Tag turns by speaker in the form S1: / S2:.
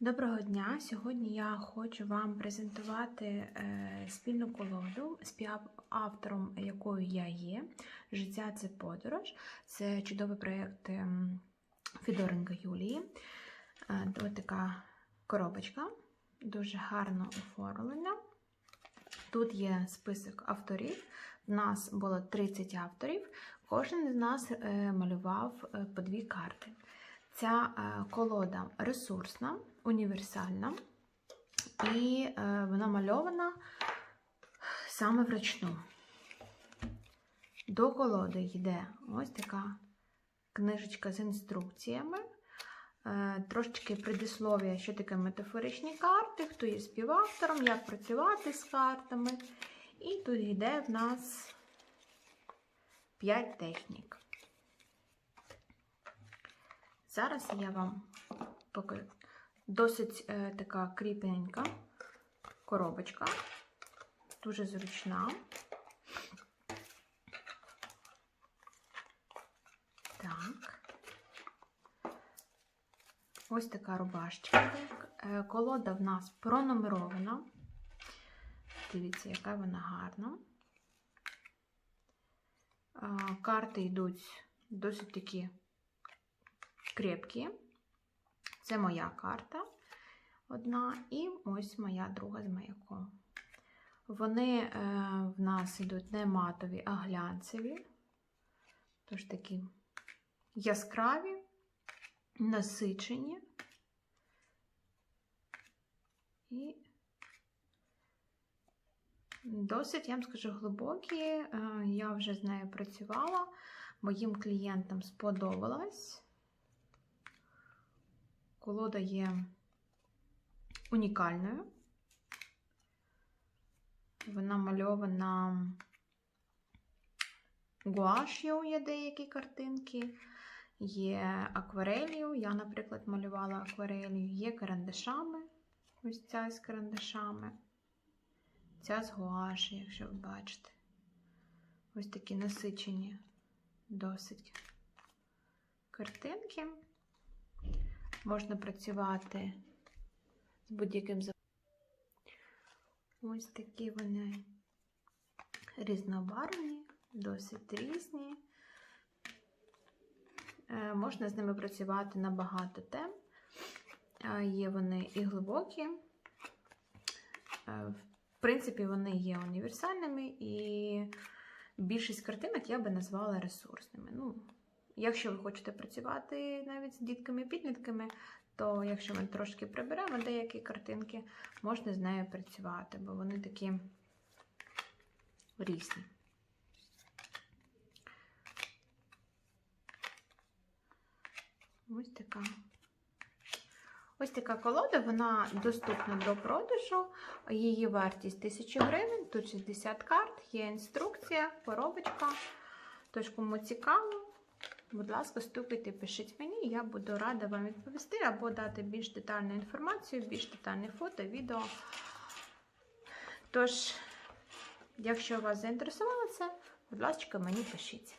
S1: Доброго дня! Сьогодні я хочу вам презентувати е, спільну колоду, співавтором якої я є. Життя це подорож. Це чудовий проєкт ем, Фідоренка Юлії. Е, ось така коробочка, дуже гарно оформлена. Тут є список авторів. У нас було 30 авторів. Кожен з нас е, малював по дві карти. Ця колода ресурсна, універсальна, і е, вона мальована саме вручну. До колоди йде ось така книжечка з інструкціями. Е, Трошечки предислов'я, що таке метафоричні карти, хто є співавтором, як працювати з картами. І тут йде в нас 5 технік. Зараз я вам. Досить е, така кріпенька коробочка, дуже зручна. Так. Ось така рубашечка. Е, колода в нас пронумерована. Дивіться, яка вона гарна. Е, карти йдуть досить такі крепкі. Це моя карта одна, і ось моя друга з маяком. Вони е, в нас йдуть не матові, а глянцеві. Тож такі яскраві, насичені. І досить, я вам скажу, глибокі. Е, я вже з нею працювала, моїм клієнтам сподобалось. Колода є унікальною. Вона мальована гуаш'ю є деякі картинки, є акварелью. Я, наприклад, малювала акварелью, є карандашами. Ось ця з карандашами. Ця з гуаші, якщо ви бачите. Ось такі насичені досить картинки. Можна працювати з будь-яким Ось такі вони різнобарвні, досить різні. Е, можна з ними працювати на багато тем. Е, є вони і глибокі. Е, в принципі, вони є універсальними, і більшість картинок я би назвала ресурсними. Ну, Якщо ви хочете працювати навіть з дітками-підлітками, то якщо ми трошки приберемо деякі картинки, можна з нею працювати, бо вони такі різні. Ось така. Ось така колода, вона доступна до продажу. Її вартість 1000 гривень, тут 60 карт, є інструкція, коробочка. Тож, кому цікаво, Будь ласка, стукайте, пишіть мені, я буду рада вам відповісти або дати більш детальну інформацію, більш детальне фото, відео. Тож, якщо вас заінтересувало це, будь ласка, мені пишіть.